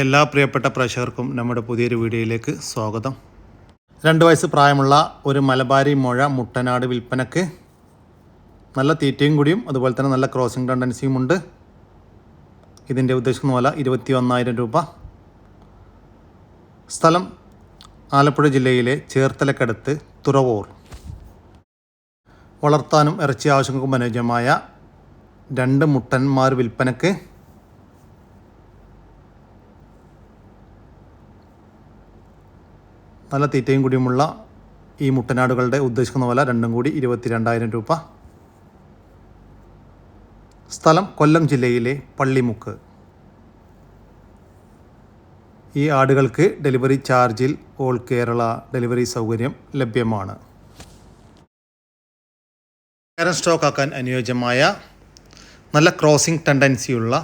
എല്ലാ പ്രിയപ്പെട്ട പ്രേക്ഷകർക്കും നമ്മുടെ പുതിയൊരു വീഡിയോയിലേക്ക് സ്വാഗതം. രണ്ട് വയസ്സ് പ്രായമുള്ള ഒരു മലബാരി മുഴ മുട്ടനാട് വിൽപ്പനക്ക് നല്ല തീറ്റയും കൂടിയും അതുപോലെ തന്നെ നല്ല ക്രോസിംഗ് ടെൻഡൻസിയും ഉണ്ട്. ഇതിന്റെ ഉദ്ദേശിക്കുന്ന പോലെ ഇരുപത്തി ഒന്നായിരം രൂപ. സ്ഥലം ആലപ്പുഴ ജില്ലയിലെ ചേർത്തലക്കടുത്ത് തുറവൂർ. വളർത്താനും ഇറച്ചി ആവശ്യങ്ങൾക്കും അനുയോജ്യമായ രണ്ട് മുട്ടന്മാർ വിൽപ്പനക്ക് നല്ല തീറ്റയും കൂടിയുമുള്ള ഈ മുട്ടനാടുകളുടെ ഉദ്ദേശിക്കുന്ന വില രണ്ടും കൂടി ഇരുപത്തി രണ്ടായിരം രൂപ. സ്ഥലം കൊല്ലം ജില്ലയിലെ പള്ളിമുക്ക്. ഈ ആടുകൾക്ക് ഡെലിവറി ചാർജിൽ ഓൾ കേരള ഡെലിവറി സൗകര്യം ലഭ്യമാണ്. കരൻ സ്റ്റോക്ക് ആക്കാൻ അനുയോജ്യമായ നല്ല ക്രോസിംഗ് ടെൻഡൻസിയുള്ള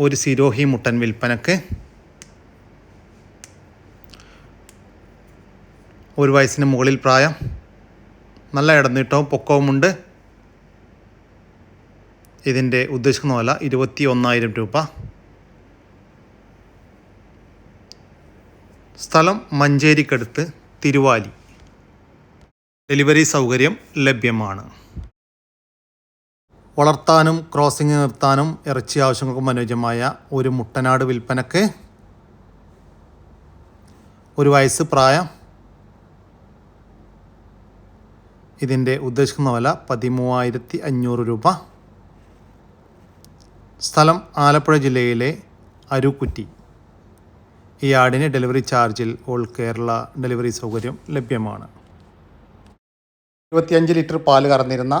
ഒരു സിരോഹി മുട്ടൻ വിൽപ്പനക്ക് ഒരു വയസ്സിന് മുകളിൽ പ്രായം. നല്ല ഇടനീട്ടവും പൊക്കവുമുണ്ട്. ഇതിന്റെ ഉദ്ദേശിക്കുന്ന വില ഇരുപത്തി ഒന്നായിരം രൂപ. സ്ഥലം മഞ്ചേരിക്കടുത്ത് തിരുവാലി. ഡെലിവറി സൗകര്യം ലഭ്യമാണ്. വളർത്താനും ക്രോസിംഗ് നിർത്താനും ഇറച്ചി ആവശ്യങ്ങൾക്കും അനുയോജ്യമായ ഒരു മുട്ടനാട് വിൽപ്പനക്ക് ഒരു വയസ്സ് പ്രായം. ഇതിന്റെ ഉദ്ദേശിക്കുന്ന വില പതിമൂവായിരത്തി അഞ്ഞൂറ് രൂപ. സ്ഥലം ആലപ്പുഴ ജില്ലയിലെ അരുക്കുറ്റി. ഈ ആടിന് ഡെലിവറി ചാർജിൽ ഓൾ കേരള ഡെലിവറി സൗകര്യം ലഭ്യമാണ്. ഇരുപത്തിയഞ്ച് ലിറ്റർ പാൽ കറന്നിരുന്ന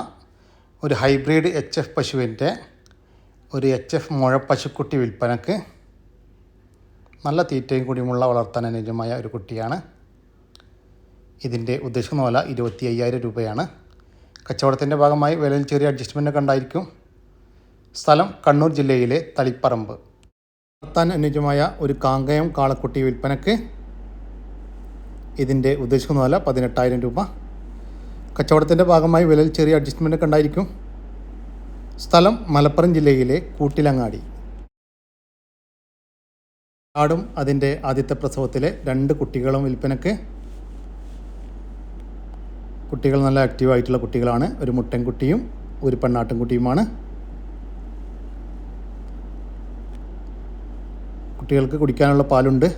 ഒരു ഹൈബ്രിഡ് എച്ച് എഫ് പശുവിന്റെ ഒരു എച്ച് എഫ് മുഴപ്പശുക്കുട്ടി വിൽപ്പനക്ക് നല്ല തീറ്റയും കൂടിയുമുള്ള വളർത്താൻ അനുയോജ്യമായ ഒരു കുട്ടിയാണ് ഇതിന്റെ ഉദ്ദേശിക്കുന്ന വില ഇരുപത്തി അയ്യായിരം രൂപയാണ്. കച്ചവടത്തിന്റെ ഭാഗമായി വിലയിൽ ചെറിയ അഡ്ജസ്റ്റ്മെന്റ് ഉണ്ടായിരിക്കും. സ്ഥലം കണ്ണൂർ ജില്ലയിലെ തളിപ്പറമ്പ്. വളർത്താൻ അനുയോജ്യമായ ഒരു കാങ്കയം കാളക്കുട്ടി വിൽപ്പനക്ക് ഇതിന്റെ ഉദ്ദേശിക്കുന്ന വില പതിനെട്ടായിരം രൂപ. കച്ചവടത്തിന്റെ ഭാഗമായി വിലയിൽ ചെറിയ അഡ്ജസ്റ്റ്മെന്റ് ഉണ്ടായിരിക്കും. സ്ഥലം മലപ്പുറം ജില്ലയിലെ കൂട്ടിലങ്ങാടി. ആടും അതിന്റെ ആദ്യത്തെ പ്രസവത്തിലെ രണ്ട് കുട്ടികളും വിൽപ്പനക്ക്. കുട്ടികൾ നല്ല ആക്റ്റീവായിട്ടുള്ള കുട്ടികളാണ്. ഒരു മുട്ടൻകുട്ടിയും ഒരു പെണ്ണാട്ടിൻകുട്ടിയുമാണ് കുട്ടികൾക്ക് കുടിക്കാനുള്ള പാലുണ്ട്.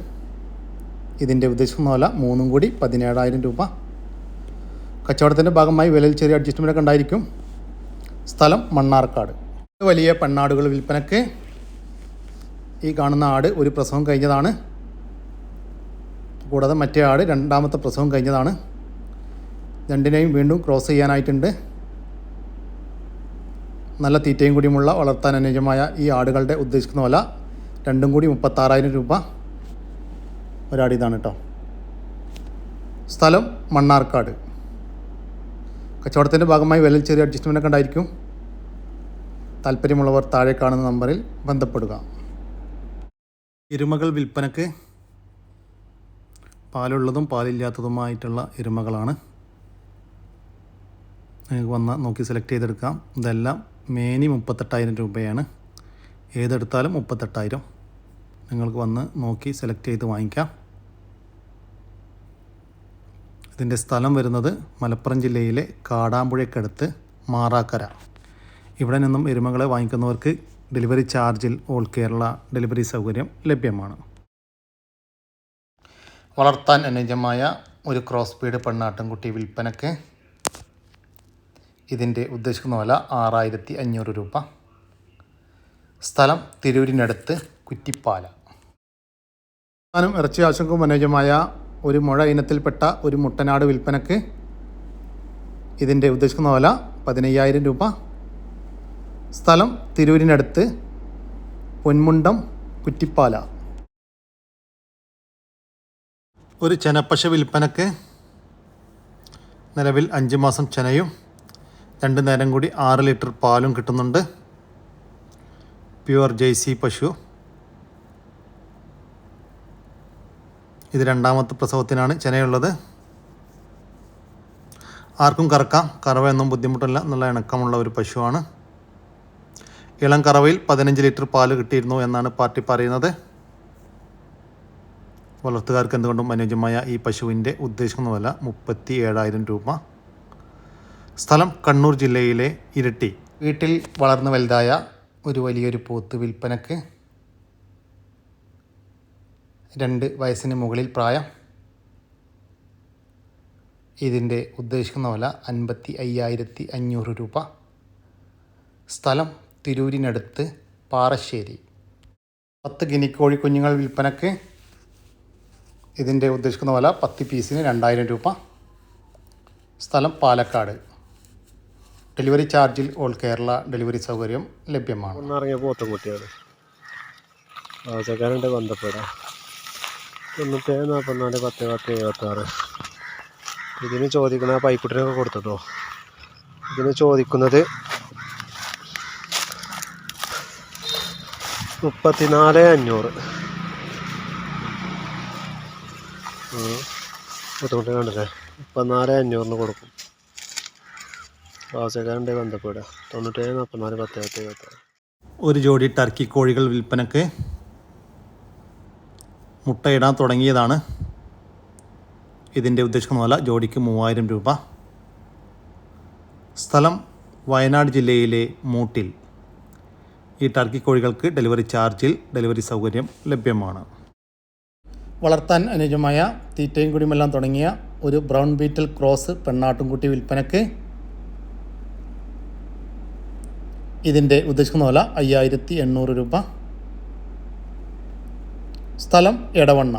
ഇതിന്റെ ഉദ്ദേശിക്കുന്ന വില മൂന്നും കൂടി പതിനേഴായിരം രൂപ. കച്ചവടത്തിന്റെ ഭാഗമായി വിലയിൽ ചെറിയ അഡ്ജസ്റ്റ്മെന്റ് ഉണ്ടായിരിക്കും. സ്ഥലം മണ്ണാർക്കാട്. വലിയ പെണ്ണാടുകൾ വിൽപ്പനക്ക് ഈ കാണുന്ന ആട് ഒരു പ്രസവം കഴിഞ്ഞതാണ്. കൂടാതെ മറ്റേ ആട് രണ്ടാമത്തെ പ്രസവം കഴിഞ്ഞതാണ്. രണ്ടിനെയും വീണ്ടും ക്രോസ് ചെയ്യാനായിട്ടുണ്ട്. നല്ല തീറ്റയും കൂടിയുമുള്ള വളർത്താൻ അനുയോജ്യമായ ഈ ആടുകളുടെ ഉദ്ദേശിക്കുന്ന വില രണ്ടും കൂടി മുപ്പത്താറായിരം രൂപ. ഒരാട് ഇതാണ് കേട്ടോ. സ്ഥലം മണ്ണാർക്കാട്. കച്ചവടത്തിന്റെ ഭാഗമായി വിലയിൽ ചെറിയ അഡ്ജസ്റ്റ്മെന്റ് ഒക്കെ ഉണ്ടായിരിക്കും. താല്പര്യമുള്ളവർ താഴെ കാണുന്ന നമ്പറിൽ ബന്ധപ്പെടുക. എരുമകൾ വിൽപ്പനക്ക് പാലുള്ളതും പാലില്ലാത്തതുമായിട്ടുള്ള എരുമകളാണ്. വന്ന് നോക്കി സെലക്ട് ചെയ്തെടുക്കാം. ഇതെല്ലാം മേനി മുപ്പത്തെട്ടായിരം രൂപയാണ്. ഏതെടുത്താലും മുപ്പത്തെട്ടായിരം. നിങ്ങൾക്ക് വന്ന് നോക്കി സെലക്ട് ചെയ്ത് വാങ്ങിക്കാം. ഇതിന്റെ സ്ഥലം വരുന്നത് മലപ്പുറം ജില്ലയിലെ കാടാമ്പുഴയ്ക്കടുത്ത് മാറാക്കര. ഇവിടെ നിന്നും എരുമകളെ വാങ്ങിക്കുന്നവർക്ക് ഡെലിവറി ചാർജിൽ ഓൾ കേരള ഡെലിവറി സൗകര്യം ലഭ്യമാണ്. വളർത്താൻ അനുയോജ്യമായ ഒരു ക്രോസ് ബീഡ് പെണ്ണാട്ടിൻകുട്ടി വിൽപ്പനക്ക് ഇതിന്റെ ഉദ്ദേശിക്കുന്ന വില ആറായിരത്തി അഞ്ഞൂറ് രൂപ. സ്ഥലം തിരൂരിനടുത്ത് കുറ്റിപ്പാല. താനും ഇറച്ചി ആശങ്കും അനുയോജ്യമായ ഒരു മുഴ ഇനത്തിൽപ്പെട്ട ഒരു മുട്ടനാട് വിൽപ്പനക്ക് ഇതിന്റെ ഉദ്ദേശിക്കുന്ന വില പതിനയ്യായിരം രൂപ. സ്ഥലം തിരൂരിനടുത്ത് പൊന്മുണ്ടം കുറ്റിപ്പാല. ഒരു ചെനപ്പശ വിൽപ്പനക്ക് നിലവിൽ അഞ്ച് മാസം ചെനയും രണ്ട് നേരം കൂടി ആറ് ലിറ്റർ പാലും കിട്ടുന്നുണ്ട്. പ്യുവർ ജേഴ്സി പശു. ഇത് രണ്ടാമത്തെ പ്രസവത്തിനാണ് ചെനയുള്ളത്. ആർക്കും കറക്കാം. കറവയൊന്നും ബുദ്ധിമുട്ടില്ല. നല്ല ഇണക്കമുള്ള ഒരു പശുവാണ്. ഇളം കറവയിൽ പതിനഞ്ച് ലിറ്റർ പാൽ കിട്ടിയിരുന്നു എന്നാണ് പാർട്ടി പറയുന്നത്. വളർത്തുകാർക്ക് എന്തുകൊണ്ടും അനുയോജ്യമായ ഈ പശുവിന്റെ ഉദ്ദേശിക്കുന്ന വില മുപ്പത്തി ഏഴായിരം രൂപ. സ്ഥലം കണ്ണൂർ ജില്ലയിലെ ഇരട്ടി. വീട്ടിൽ വളർന്നു വലുതായ ഒരു വലിയൊരു പോത്ത് വിൽപ്പനക്ക് രണ്ട് വയസ്സിന് മുകളിൽ പ്രായം. ഇതിന്റെ ഉദ്ദേശിക്കുന്ന വില അൻപത്തി അയ്യായിരത്തി അഞ്ഞൂറ് രൂപ. സ്ഥലം തിരൂരിനടുത്ത് പാറശ്ശേരി. പത്ത് ഗിനിക്കോഴി കുഞ്ഞുങ്ങൾ വിൽപ്പനക്ക് ഇതിന്റെ ഉദ്ദേശിക്കുന്ന വില പത്ത് പീസിന് രണ്ടായിരം രൂപ. സ്ഥലം പാലക്കാട്. ഡെലിവറി ചാർജിൽ ഓൾ കേരള ഡെലിവറി സൗകര്യം ലഭ്യമാണ്. ഒന്നിറങ്ങിയ പോത്തും കുട്ടിയാണ്. ആവശ്യക്കാരുണ്ട് ബന്ധപ്പെടാം. തൊണ്ണൂറ്റേ നാൽപ്പത്തിനാല് പത്ത് പത്ത് എഴുപത്താറ്. ഇതിന് ചോദിക്കുന്ന ആ പൈക്കുട്ടിനൊക്കെ കൊടുത്തിട്ടോ ഇതിന് ചോദിക്കുന്നത് മുപ്പത്തിനാല് അഞ്ഞൂറ്. ബുദ്ധിമുട്ട് കണ്ടില്ലേ? മുപ്പത്തിനാല് അഞ്ഞൂറിന് കൊടുക്കും. ആവശ്യക്കാരുണ്ട് ബന്ധപ്പെടുക തൊണ്ണൂറ്റേഴ് നാൽപ്പത്തിനാല് പത്ത് പത്ത് ഒരു ജോഡി ടർക്കി കോഴികൾ വിൽപ്പനക്ക് മുട്ടയിടാൻ തുടങ്ങിയതാണ്. ഇതിന്റെ ഉദ്ദേശിക്കുന്ന ജോഡിക്ക് മൂവായിരം രൂപ. സ്ഥലം വയനാട് ജില്ലയിലെ മൂട്ടിൽ. ഈ ടർക്കി കോഴികൾക്ക് ഡെലിവറി ചാർജിൽ ഡെലിവറി സൗകര്യം ലഭ്യമാണ്. വളർത്താൻ അനുയോജ്യമായ തീറ്റയും കുടിയുമെല്ലാം തുടങ്ങിയ ഒരു ബ്രൗൺ ബീറ്റിൽ ക്രോസ് പെണ്ണാട്ടുംകുട്ടി വിൽപ്പനക്ക് ഇതിന്റെ ഉദ്ദേശിക്കുന്ന വില അയ്യായിരത്തി എണ്ണൂറ് രൂപ. സ്ഥലം എടവണ്ണ.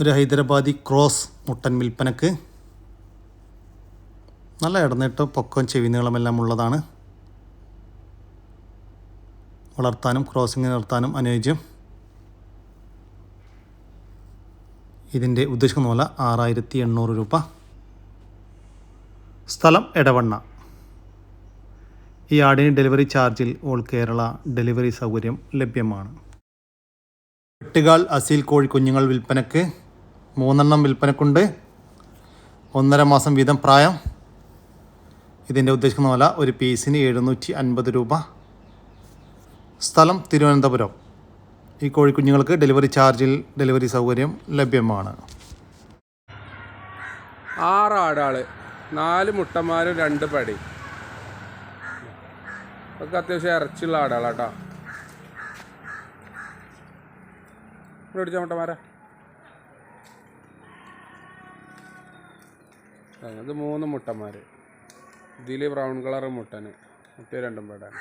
ഒരു ഹൈദരാബാദി ക്രോസ് മുട്ടൻ വിൽപ്പനക്ക് നല്ല ഇടനീട്ടം പൊക്കം ചെവി നീളമെല്ലാം ഉള്ളതാണ്. വളർത്താനും ക്രോസിംഗ് നിർത്താനും അനുയോജ്യം. ഇതിന്റെ ഉദ്ദേശിക്കുന്ന വില ആറായിരത്തി എണ്ണൂറ് രൂപ. സ്ഥലം എടവണ്ണ. ഈ ആടിന് ഡെലിവറി ചാർജിൽ ഓൾ കേരള ഡെലിവറി സൗകര്യം ലഭ്യമാണ്. വെട്ടുകാൽ അസീൽ കോഴി കുഞ്ഞുങ്ങൾ വിൽപ്പനക്ക് മൂന്നെണ്ണം വിൽപ്പനക്കുണ്ട്. ഒന്നര മാസം വീതം പ്രായം. ഇതിന്റെ ഉദ്ദേശിക്കുന്ന വില ഒരു പീസിന് എഴുന്നൂറ്റി അൻപത് രൂപ. സ്ഥലം തിരുവനന്തപുരം. ഈ കോഴിക്കുഞ്ഞുങ്ങൾക്ക് ഡെലിവറി ചാർജിൽ ഡെലിവറി സൗകര്യം ലഭ്യമാണ്. ആറ് നാല് മുട്ടന്മാരും രണ്ട് പടി. ഒക്കെ അത്യാവശ്യം ഇറച്ചിയുള്ള ആടുകളാട്ടോ ഇവിടെ പിടിച്ച മുട്ടമാരാ ഇത് മൂന്ന് മുട്ടന്മാർ ഇതിൽ ബ്രൗൺ കളർ മുട്ടന്. മുട്ട രണ്ടും പേടാണ്.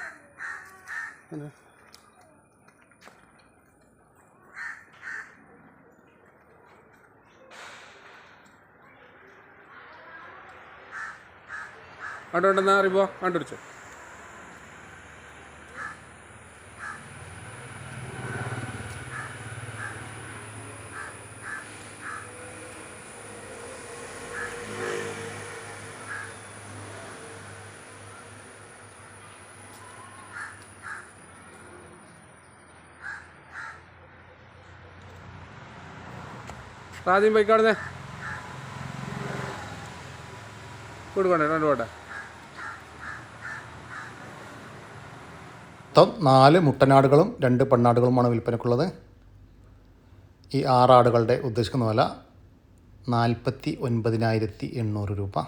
അവിടെ ഉണ്ടെന്നാ അറിയുമ്പോൾ കണ്ടുപിടിച്ചു ആദ്യം പോയിക്കാടുന്നേ കൊടുക്കണ്ടേ രണ്ട് പോട്ടെ. മൊത്തം നാല് മുട്ടനാടുകളും രണ്ട് പെണ്ണാടുകളുമാണ് വിൽപ്പനക്കുള്ളത്. ഈ ആറാടുകളുടെ ഉദ്ദേശിക്കുന്ന വില നാൽപ്പത്തി ഒൻപതിനായിരത്തി എണ്ണൂറ് രൂപ.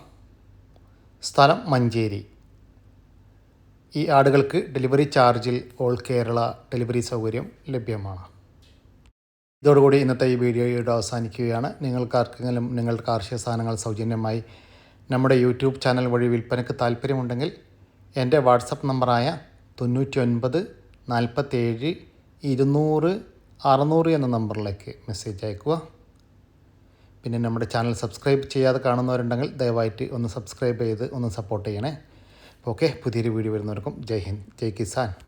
സ്ഥലം മഞ്ചേരി. ഈ ആടുകൾക്ക് ഡെലിവറി ചാർജിൽ ഓൾ കേരള ഡെലിവറി സൗകര്യം ലഭ്യമാണ്. ഇതോടുകൂടി ഇന്നത്തെ ഈ വീഡിയോയുടെ അവസാനിക്കുകയാണ്. നിങ്ങൾക്ക് ആർക്കെങ്കിലും നിങ്ങളുടെ കാർഷിക സാധനങ്ങൾ സൗജന്യമായി നമ്മുടെ യൂട്യൂബ് ചാനൽ വഴി വിൽപ്പനയ്ക്ക് താല്പര്യമുണ്ടെങ്കിൽ എന്റെ വാട്സപ്പ് നമ്പറായ തൊണ്ണൂറ്റി ഒൻപത് നാൽപ്പത്തേഴ് ഇരുന്നൂറ് അറുന്നൂറ് എന്ന നമ്പറിലേക്ക് മെസ്സേജ് അയക്കുക പിന്നെ നമ്മുടെ ചാനൽ സബ്സ്ക്രൈബ് ചെയ്യാതെ കാണുന്നവരുണ്ടെങ്കിൽ ദയവായിട്ട് ഒന്ന് സബ്സ്ക്രൈബ് ചെയ്ത് ഒന്ന് സപ്പോർട്ട് ചെയ്യണേ. ഓക്കെ പുതിയൊരു വീഡിയോ വരുന്നവർക്കും ജയ് ഹിന്ദ് ജയ് കിസാൻ.